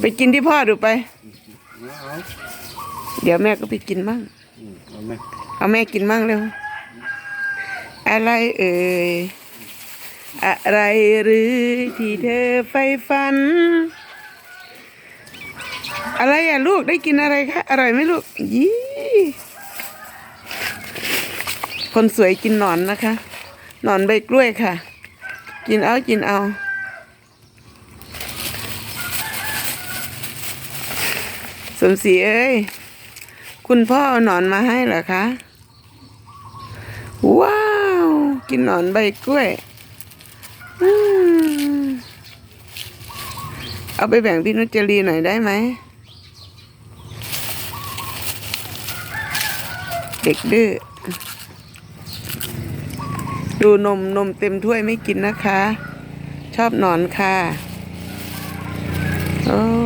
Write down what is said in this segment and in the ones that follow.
ไปกินที่พ่อดูไปเอาเดี๋ยวแม่ก็ไปกินมั่งอืมเอาไหมเอาแม่กินมั่งเร็ว อะไรเอ่ย อะไรหรือที่เธอใฝ่ฝัน อะไรอะลูกได้กินอะไรคะ อร่อยไหมลูก ยี่คนสวยกินหนอนนะคะ หนอนใบกล้วยค่ะ กินเอา กินเอา สมศรีเอ้ย คุณพ่อเอาหนอนมาให้เหรอคะ ว้าว กินหนอนใบกล้วยอเอาไปแบ่งพี่นุจรีหน่อยได้ไหม เด็กดื้อ ดูนมนมเต็มถ้วยไม่กินนะคะ ชอบหนอนค่ะ โอ้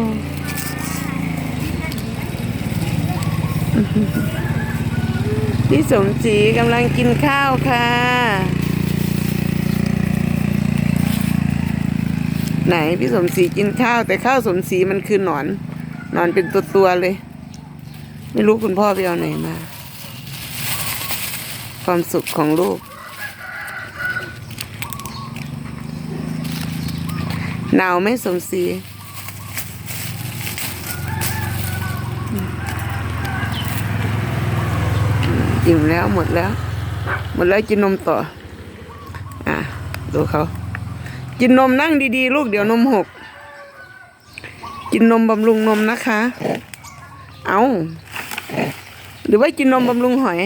พี่สมศรีกำลังกินข้าวค่ะ ไหนพี่สมศรีกินข้าว แต่ข้าวสมศรีมันคือหนอน หนอนเป็นตัวตัวเลย ไม่รู้คุณพ่อไปเอาไหนมา ความสุขของลูก หนาวไหมสมศรี อิ่มแล้วหมดแล้ว หมดแล้วกินนมต่อ อะดูเขากินนมนั่งดีๆ ลูกเดี๋ยวนมหก กินนมบำรุงนมนะคะ เอาหรือว่ากินนมบำรุงหอย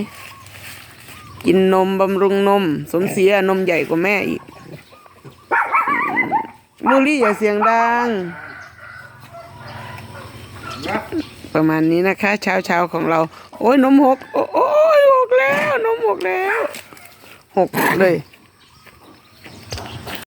กินนมบำรุงนม สมศรีอะนมใหญ่กว่าแม่อีกมูลี่อย่าเสียงดัง ประมาณนี้นะคะ เช้าเช้าๆของเรา โอ้ยนมหก โอ้ กแล้วหกเลย